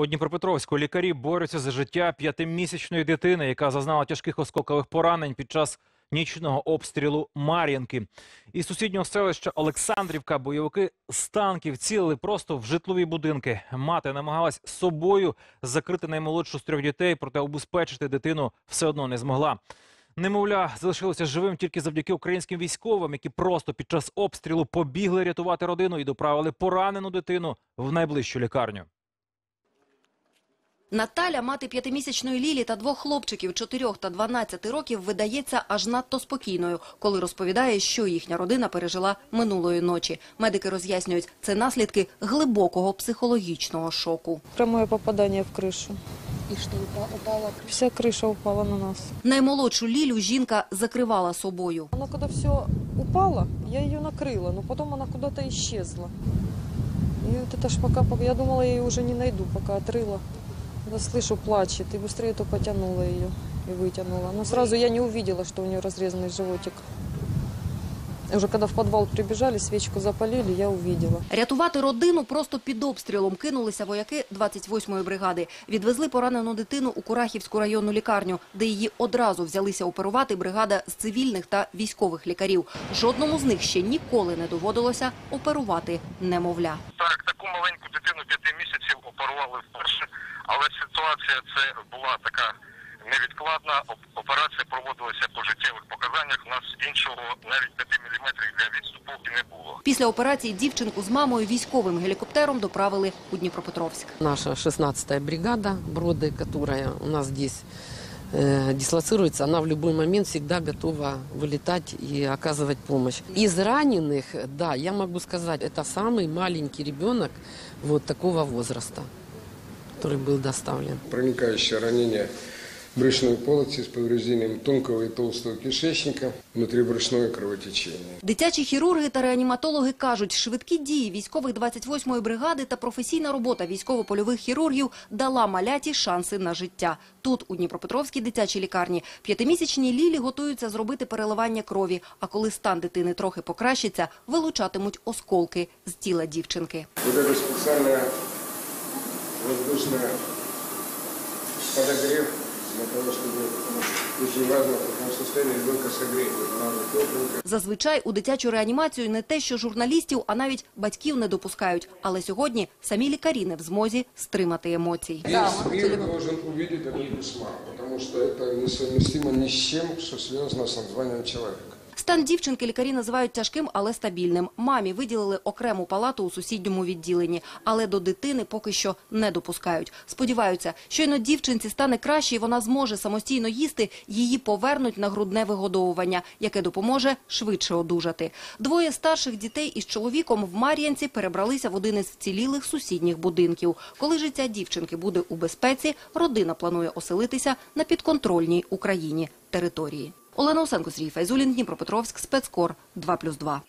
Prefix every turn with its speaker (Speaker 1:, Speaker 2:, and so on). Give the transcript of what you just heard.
Speaker 1: У Дніпропетровську лікарі борються за життя п'ятимісячної дитини, яка зазнала тяжких осколкових поранень під час нічного обстрілу Мар'їнки. Із сусіднього селища Олександрівка бойовики з танків цілили просто в житлові будинки. Мати намагалась собою закрити наймолодшу з трьох дітей, проте убезпечити дитину все одно не змогла. Немовля залишилося живим тільки завдяки українським військовим, які просто під час обстрілу побігли рятувати родину і доправили поранену дитину в найближчу лікарню.
Speaker 2: Наталя, мати п'ятимісячної Лілі та двох хлопчиків 4 та 12 років, видається аж надто спокійною, коли розповідає, що їхня родина пережила минулої ночі. Медики роз'яснюють, це наслідки глибокого психологічного шоку.
Speaker 3: Прямое попадание в крышу.
Speaker 2: І що упала?
Speaker 3: Вся крыша упала на нас.
Speaker 2: Наймолодшу Лілю жінка закривала собою.
Speaker 3: Она когда все упало, я ее накрыла, но потом она куда-то исчезла. И вот это ж пока, пока я думала, я ее уже не найду, пока отрыла. Когда слышу, плачет, и быстрее то потянула ее и вытянула. Но сразу я не увидела, что у нее разрезанный животик. Уже когда в подвал прибежали, свечку запалили, я увидела.
Speaker 2: Рятувати родину просто під обстрілом кинулися вояки 28-ї бригади. Відвезли поранену дитину у Курахівську районну лікарню, де її одразу взялися оперувати бригада з цивільних та військових лікарів. Жодному з них ще ніколи не доводилося оперувати немовля.
Speaker 4: Так, таку маленьку дитину п'яти місяців оперували вперше, але ситуація це була така невідкладна. Оп- Операція проводилася по життєвих показаннях. У нас іншого навіть 5 мм для відступу і не було.
Speaker 2: Після операції дівчинку з мамою військовим гелікоптером доправили у Дніпропетровськ.
Speaker 5: Наша 16-я бригада Броды, которая у нас здесь э, дислоцируется, она в любой момент всегда готова вылетать и оказывать помощь. Из раненых, да, я могу сказать, это самый маленький ребенок вот такого возраста, который был доставлен.
Speaker 6: проникающее ранение брюшной полости с повреждением тонкого и толстого кишечника, внутрибрюшное кровотечение.
Speaker 2: Дитячі хірурги та реаніматологи кажуть, швидкі дії військових 28-ї бригади та професійна робота військово-польових хірургів дала маляті шанси на життя. Тут, у Дніпропетровській дитячій лікарні, п'ятимісячні Лілі готуються зробити переливання крові, а коли стан дитини трохи покращиться, вилучатимуть осколки з тіла дівчинки.
Speaker 6: Вот это специальное воздушное подогрев для того, чтобы очень важно в таком состоянии ребенка согреть. Вот надо тепленько.
Speaker 2: Зазвичай у дитячу реанімацію не те, що журналістів, а навіть батьків не допускають. Але сьогодні самі лікарі не в змозі стримати емоцій.
Speaker 6: Весь мир должен увидеть этот кошмар, потому что это несовместимо ни с чем, что связано с названием человека.
Speaker 2: Стан дівчинки лікарі називають тяжким, але стабільним. Мамі виділили окрему палату у сусідньому відділенні, але до дитини поки що не допускають. Сподіваються, щойно дівчинці стане краще і вона зможе самостійно їсти, її повернуть на грудне вигодовування, яке допоможе швидше одужати. Двоє старших дітей із чоловіком в Мар'янці перебралися в один із вцілілих сусідніх будинків. Коли життя дівчинки буде у безпеці, родина планує оселитися на підконтрольній Україні території. Олена Усенко, Сергій Файзулін, Дніпропетровськ, спецкор 2+,2.